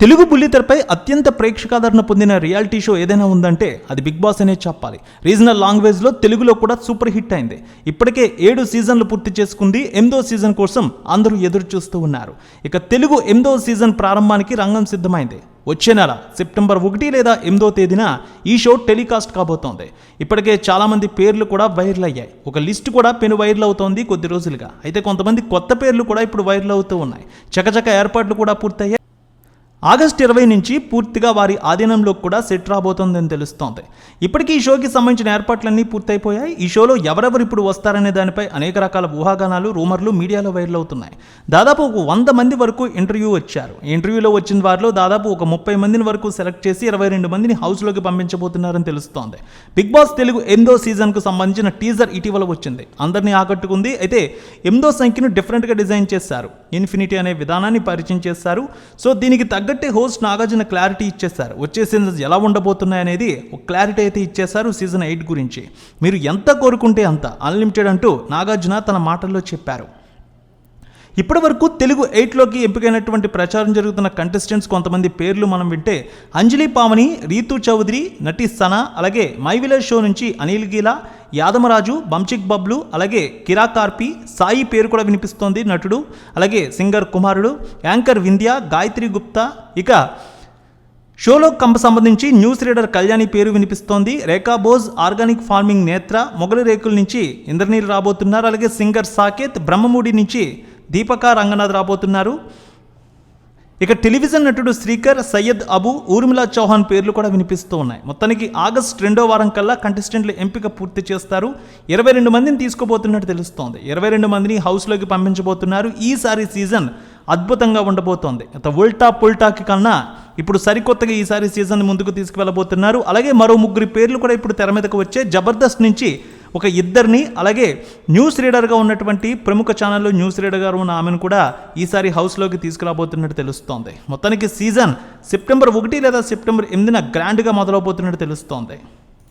తెలుగు బుల్లితెరపై అత్యంత ప్రేక్షకాదరణ పొందిన reality show ఏదైనా ఉందంటే అది బిగ్ బాస్ అనే చెప్పాలి. రీజనల్ లాంగ్వేజ్లో తెలుగులో కూడా సూపర్ హిట్ అయింది. ఇప్పటికే ఏడు సీజన్లు పూర్తి చేసుకుంది ఎనిమిదో సీజన్ కోసం అందరూ ఎదురు చూస్తూ ఉన్నారు. ఇక తెలుగు ఎనిమిదో సీజన్ ప్రారంభానికి రంగం సిద్ధమైంది. వచ్చే నెల సెప్టెంబర్ ఒకటి లేదా ఎనిమిదో తేదీన ఈ షో టెలికాస్ట్ కాబోతోంది. ఇప్పటికే చాలామంది పేర్లు కూడా వైరల్ అయ్యాయి. ఒక లిస్ట్ కూడా పెను వైరల్ అవుతోంది కొద్ది రోజులుగా. అయితే కొంతమంది కొత్త పేర్లు కూడా ఇప్పుడు వైరల్ అవుతూ ఉన్నాయి. చకచక ఏర్పాట్లు కూడా పూర్తయ్యాయి. ఆగస్టు ఇరవై నుంచి పూర్తిగా వారి ఆధీనంలో కూడా సెట్ రాబోతోందని తెలుస్తోంది. ఇప్పటికీ ఈ షోకి సంబంధించిన ఏర్పాట్లన్నీ పూర్తయిపోయాయి. ఈ షోలో ఎవరెవరు ఇప్పుడు వస్తారనే దానిపై అనేక రకాల ఊహాగానాలు రూమర్లు మీడియాలో వైరల్ అవుతున్నాయి. దాదాపు ఒక వంద మంది వరకు ఇంటర్వ్యూ వచ్చారు. ఇంటర్వ్యూలో వచ్చిన వారిలో దాదాపు ఒక ముప్పై మందిని వరకు సెలెక్ట్ చేసి ఇరవై రెండు మందిని హౌస్లోకి పంపించబోతున్నారని తెలుస్తోంది. బిగ్ బాస్ తెలుగు ఎనిమిదో సీజన్కు సంబంధించిన టీజర్ ఇటీవల వచ్చింది. అందరినీ ఆకట్టుకుంది. అయితే ఎనిమిదో సంఖ్యను డిఫరెంట్గా డిజైన్ చేశారు. ఇన్ఫినిటీ అనే విధానాన్ని పరిచయం చేశారు. సో దీనికి తగ్గట్టే హోస్ట్ నాగార్జున క్లారిటీ ఇచ్చేశారు. వచ్చే సీజన్స్ ఎలా ఉండబోతున్నాయి అనేది ఒక క్లారిటీ అయితే ఇచ్చేశారు సీజన్ ఎయిట్ గురించి. మీరు ఎంత కోరుకుంటే అంత. అన్లిమిటెడ్ అంటూ నాగార్జున తన మాటల్లో చెప్పారు. ఇప్పటి వరకు తెలుగు ఎయిట్లోకి ఎంపికైనటువంటి ప్రచారం జరుగుతున్న కంటెస్టెంట్స్ కొంతమంది పేర్లు మనం వింటే అంజలి పావని రీతు చౌదరి నటి సనా అలాగే మై విలేజ్ షో నుంచి అనిల్ గీలా యాదమరాజు బంచిక్ బబ్లు అలాగే కిరా కార్పి సాయి పేరు కూడా వినిపిస్తోంది నటుడు అలాగే సింగర్ కుమారుడు యాంకర్ వింధ్య గాయత్రి గుప్తా. ఇక షోలో కంప సంబంధించి న్యూస్ రీడర్ కళ్యాణి పేరు వినిపిస్తోంది. రేఖా బోజ్ ఆర్గానిక్ ఫార్మింగ్ నేత్ర మొగలి రేకుల నుంచి ఇంద్రనీరు రాబోతున్నారు. అలాగే సింగర్ సాకేత్ బ్రహ్మముడి నుంచి దీపక రంగనాథ్ రాబోతున్నారు. ఇక టెలివిజన్ నటుడు శ్రీకర్ సయ్యద్ అబు ఊర్మిళా చౌహాన్ పేర్లు కూడా వినిపిస్తూ ఉన్నాయి. మొత్తానికి ఆగస్ట్ రెండో వారం కల్లా కంటెస్టెంట్లు ఎంపిక పూర్తి చేస్తారు. ఇరవై రెండు మందిని తీసుకోబోతున్నట్టు తెలుస్తోంది. ఇరవై రెండు మందిని హౌస్లోకి పంపించబోతున్నారు. ఈసారి సీజన్ అద్భుతంగా ఉండబోతోంది. గత ఉల్టా పుల్టాకి కన్నా ఇప్పుడు సరికొత్తగా ఈసారి సీజన్ ముందుకు తీసుకువెళ్ళబోతున్నారు. అలాగే మరో ముగ్గురి పేర్లు కూడా ఇప్పుడు తెర మీదకు వచ్చే జబర్దస్త్ నుంచి ఒక ఇద్దరిని అలాగే న్యూస్ రీడర్గా ఉన్నటువంటి ప్రముఖ ఛానల్లో న్యూస్ రీడర్గా ఉన్న ఆమెను కూడా ఈసారి హౌస్లోకి తీసుకురాబోతున్నట్టు తెలుస్తోంది. మొత్తానికి సీజన్ సెప్టెంబర్ ఒకటి లేదా సెప్టెంబర్ ఎనిమిదిన గ్రాండ్గా మొదలవబోతున్నట్టు తెలుస్తోంది.